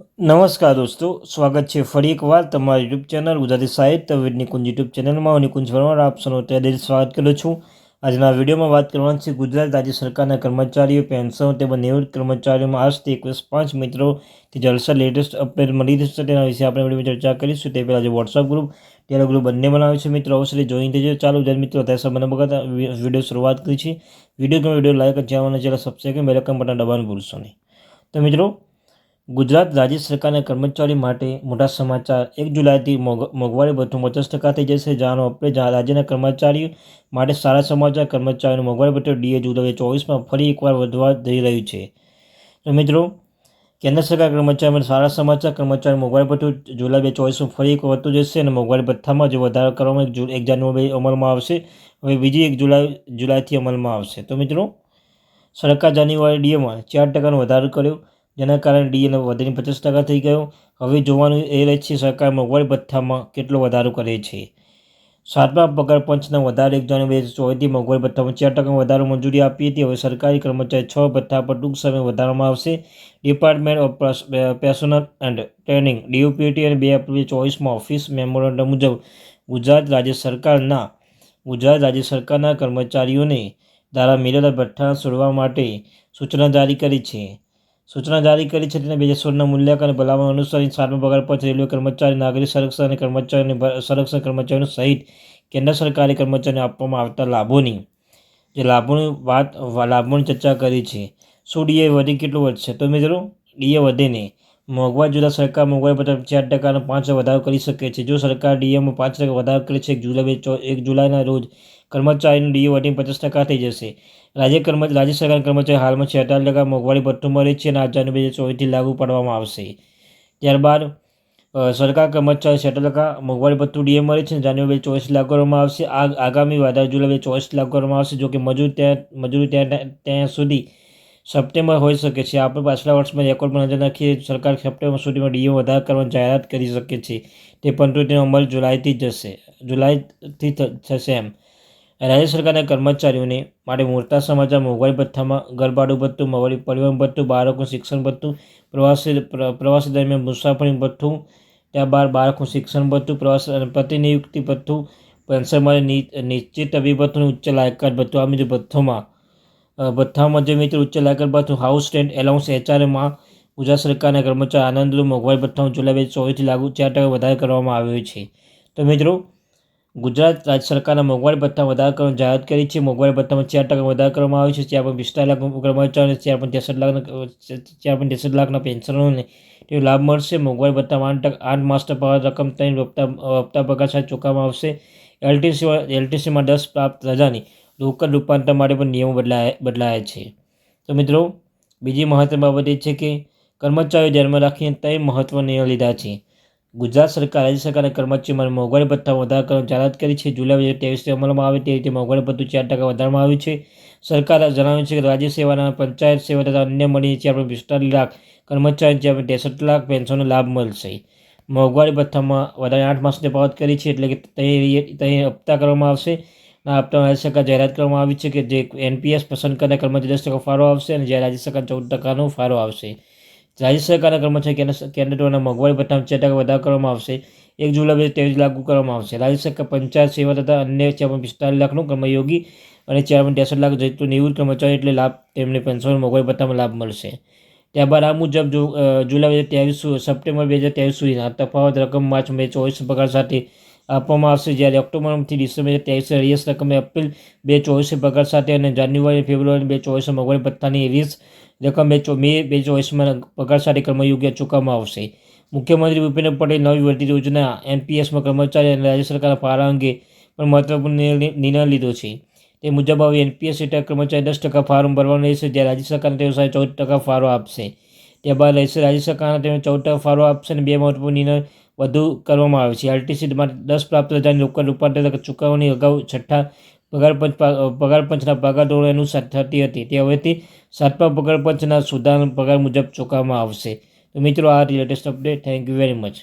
નમસ્કાર દોસ્તો, સ્વાગત છે ફરી એકવાર તમારી યુટ્યુબ ચેનલ ગુજરાતી સાહિત્ય વિદ યુટ્યુબ ચેનલમાં. હું નિકુંજ વર્મા, આપ સૌનો ત્યારે સ્વાગત કરું છું. આજના વિડીયોમાં વાત કરવાની છે ગુજરાત રાજ્ય સરકારના કર્મચારીઓ, પેન્શન તેમજ નિવૃત્ત કર્મચારીઓમાં આજથી એકવીસ પાંચ મિત્રોથી જલસા લેટેસ્ટ અપડેટ મળી રહેશે. તેના વિશે આપણે વિડીયોમાં ચર્ચા કરીશું. તે પહેલાં જે વોટ્સઅપ ગ્રુપ ત્યારે ગ્રુપ બંને બનાવ્યું છે મિત્રો. અવશ્ય જોઈન થઈ ચાલુ, જ્યારે મિત્રો અત્યારે સમય બગડતા વીડિયો શરૂઆત કરી છે વીડિયો વીડિયો લાઈક જવાનું ચેનલ સબસ્ક્રાઈબ બેલકમ બટન દબાવવાનું ભૂલશો નહીં. તો મિત્રો ગુજરાત રાજ્ય સરકારના કર્મચારી માટે મોટા સમાચાર. એક જુલાઈથી મોંઘવારી ભથ્થું પચાસ ટકા થઈ જશે. જાણો, આપણે રાજ્યના કર્મચારીઓ માટે સારા સમાચાર. કર્મચારીનું મોંઘવારી ભથ્થું ડીએ જુલાઈ ચોવીસમાં ફરી એકવાર વધવા જઈ રહ્યું છે. તો મિત્રો, કેન્દ્ર સરકાર કર્મચારી માટે સારા સમાચાર. કર્મચારી મોંઘવારી ભથ્થું જુલાઈ બે ચોવીસમાં ફરી એક વધતું જશે અને મોંઘવારી ભથ્થામાં જે વધારો કરવામાં એક જાન્યુઆરી અમલમાં આવશે. હવે બીજી એક જુલાઈ, જુલાઈથી અમલમાં આવશે. તો મિત્રો, સરકાર જાન્યુઆરી ડીએમાં ચાર ટકાનો વધારો કર્યો. જેના કારણે ડીએનો વધીને પચાસ ટકા થઈ ગયો. હવે જોવાનું એ રહે છે સરકાર મોંઘવારી ભથ્થામાં કેટલો વધારો કરે છે. સાતમા પગાર પંચના વધારે એક જાન્યુઆરી બે હજાર ચોવીસથી મોંઘવારી ભથ્થામાં ચાર ટકા વધારો મંજૂરી આપી હતી. હવે સરકારી કર્મચારી છ ભથ્થા પર ટૂંક સમય વધારવામાં આવશે. Department of personnel and training, DUPT અને બે એપ્રિલ ચોવીસમાં ઓફિસ મેમોરેન્ડમ મુજબ ગુજરાત રાજ્ય સરકારના, ગુજરાત રાજ્ય સરકારના કર્મચારીઓને દ્વારા મેળવેલા ભથ્થા છોડવા માટે સૂચના જારી કરી છે. સૂચના જારી કરી છે તેને બે હજાર સોળના મૂલ્યાંકન ભલામણ અનુસાર સાતમા પગાર પંચ રેલવે કર્મચારી, નાગરિક સંરક્ષણ અને કર્મચારીઓને સંરક્ષણ કર્મચારીઓ સહિત કેન્દ્ર સરકારી કર્મચારીને આપવામાં આવતા લાભોની, જે લાભોની વાત લાભોની ચર્ચા કરી છે. શું ડીએ વધી કેટલું વધશે? તો મિત્રો, ડીએ વધે નહીં. મોંઘવારી જોતાં સરકાર મોંઘવારી પર ચાર ટકાનો પાંચ વધારો કરી શકે છે. જો સરકાર ડીએમાં પાંચ ટકા વધારો કરે છે, એક જુલાઈ એક જુલાઈના રોજ કર્મચારીનું ડીએ વધીને પચાસ ટકા થઈ જશે. રાજ્ય કર્મ, રાજ્ય સરકાર કર્મચારી હાલમાં છેતાલીસ ટકા મોંઘવારી ભથ્થું મળે છે અને આ જાન્યુઆરી બે હજાર ચોવીસથી લાગુ પાડવામાં આવશે. ત્યારબાદ સરકાર કર્મચારી છેતાલીસ ટકા મોંઘવારી ભથ્થું ડીએ મળે છે જાન્યુઆરી બે ચોવીસ લાગુ કરવામાં આવશે. આ, આગામી વધારે જુલાઈ બે ચોવીસ લાગુ કરવામાં આવશે, જો કે મજૂર ત્યાં, મજૂરી ત્યાં ત્યાં સુધી સપ્ટેમ્બર હોઈ શકે છે. આપણે પાછલા વર્ષમાં રેકોર્ડ પર નજર નાખીએ, સરકાર સપ્ટેમ્બર સુધીમાં ડીઓ વધારા કરવાની જાહેરાત કરી શકે છે. તે પરંતુ તેનો અમલ જુલાઈથી જશે, જુલાઈથી થશે એમ. રાજ્ય સરકારના કર્મચારીઓને માટે મોટા સમાચાર મોંઘવારી ભથ્થામાં, ઘરભાડું ભથ્થું, મોંઘવારી પરિવહન ભથ્થું, બાળકોનું શિક્ષણ ભથ્થું, પ્રવાસી પ્રવાસી દરમિયાન મુસાફરી ભથ્થું, ત્યારબાદ બાળકનું શિક્ષણ ભથ્થું, પ્રવાસ, અને પ્રતિનિયુક્તિ ભથ્થું પેન્શન માટે નિશ્ચિત ભથ્થું ઉચ્ચ લાયકાત ભથ્થું, આ બીજું ભથ્થોમાં ભથ્થામાં જે મિત્રો ઉચ્ચ લાગત હાઉસ રેન્ટ એલાઉન્સ એચઆરએમાં ગુજરાત સરકારના કર્મચારી આનંદનું મોંઘવારી ભથ્થાનું જુલાઈ બે ચોવીસથી લાગુ ચાર ટકા વધારે કરવામાં આવ્યો છે. તો મિત્રો, ગુજરાત રાજ્ય સરકારના મોંઘવારી ભથ્થા વધારા કરવાની જાહેરાત કરી છે. મોંઘવારી ભથ્થામાં ચાર ટકા વધારો કરવામાં આવ્યો છે. ચાર પણ પિસ્તાલીસ લાખ કર્મચારીઓને ચાર પણ ત્રેસઠ લાખના ચાર પણ ત્રેસઠ લાખના પેન્શનરોને તેનો લાભ મળશે. મોંઘવારી ભથ્થામાં આઠ ટકા, આઠ માસના પગાર રકમ ત્રણ હપ્તા હપ્તા પગાર સાથે ચૂકવવામાં આવશે. એલટીસી, એલટીસીમાં દસ પ્રાપ્ત રજાની રોકડ રૂપાંતર માટે પણ નિયમો બદલાયા બદલાયા છે. તો મિત્રો, બીજી મહત્ત્વની બાબત એ છે કે કર્મચારીઓ ધ્યાનમાં રાખીને ત્રણ મહત્ત્વ નિર્ણય લીધા છે. ગુજરાત સરકાર, રાજ્ય સરકારના કર્મચારીઓમાં મોંઘવારી ભથ્થા વધારા કરવાની જાહેરાત કરી છે. જુલાઈ બે હજાર ત્રેવીસથી અમલમાં આવે તે રીતે મોંઘવારી ભથ્થું ચાર ટકા વધારવામાં આવ્યું છે. સરકારે જણાવ્યું છે કે રાજ્ય સેવાના પંચાયત સેવા તથા અન્ય મળીને જે આપણે પિસ્તાલીસ લાખ કર્મચારી જે આપણે ત્રેસઠ લાખ પેન્શનનો લાભ મળશે. મોંઘવારી ભથ્થામાં વધારે આઠ માસની પાવત કરી છે એટલે કે તે હપ્તા કરવામાં આવશે. આ આપતા રાજ્ય સરકાર જાહેરાત કરવામાં આવી છે કે જે એનપીએસ પસંદ કરનાર કર્મચારી દસ ટકા ફાળો આવશે અને જ્યારે રાજ્ય સરકાર ચૌદ ટકાનો ફાળો આવશે રાજ્ય સરકારના કર્મચારી કેન્દ્રોના મોંઘવારી ભથ્થામાં ચાર ટકા વધારો કરવામાં આવશે. એક જુલાઈ બે ત્રેવીસ લાગુ કરવામાં આવશે. રાજ્ય સરકાર પંચાયત સેવા તથા અન્ય ચારમાં પિસ્તાલીસ લાખનું કર્મયોગી અને ચારમાં ત્રેસઠ લાખ જેટલું નિવૃત્ત કર્મચારી એટલે લાભ તેમને પેન્શન મોંઘવારી ભથ્થામાં લાભ મળશે. ત્યારબાદ આ મુજબ જુલાઈ બે હજાર ત્રેવીસ સપ્ટેમ્બર બે હજાર ત્રેવીસ સુધીના તફાવત રકમ માર્ચ બે ચોવીસ પગાર સાથે આપવામાં આવશે. જ્યારે ઓક્ટોબરથી ડિસેમ્બર ત્રેવીસ રિયસ રકમ એપ્રિલ બે ચોવીસ પગાર સાથે અને જાન્યુઆરી ફેબ્રુઆરી બે ચોવીસમાં મોંઘવારી પત્તાની વીસ રકમ બે મે બે ચોવીસમાં પગાર સાથે કર્મયોગ્ય ચૂકવવામાં આવશે. મુખ્યમંત્રી ભૂપેન્દ્ર પટેલ નવી ભરતી યોજના એનપીએસમાં કર્મચારી અને રાજ્ય સરકારના ફાળા અંગે પણ મહત્વપૂર્ણ નિર્ણય લીધો છે. તે મુજબ હવે એનપીએસ હેઠળ કર્મચારી દસ ટકા ફાર્મ ભરવાનો રહેશે. જ્યારે રાજ્ય સરકારના તેઓ સાથે ચૌદ ટકા ફાળો આપશે. ત્યારબાદ રહેશે રાજ્ય સરકારના તેમને ચૌદ ટકા ફાળો આપશે અને બે મહત્વપૂર્ણ નિર્ણય વધુ કરવામાં આવે છે. આરટીસી દસ પ્રાપ્ત રજાની લોકલ રૂપાંતર ચૂકવણી અગાઉ છઠ્ઠા પગારપંચ પગારપંચના પગાર પંચના પગાર ધોરણ અનુસાર થતી હતી. તે હવેથી સાતમા પગારપંચના સુધાર પગાર મુજબ ચૂકવવામાં આવશે. તો મિત્રો, આ latest update thank you very much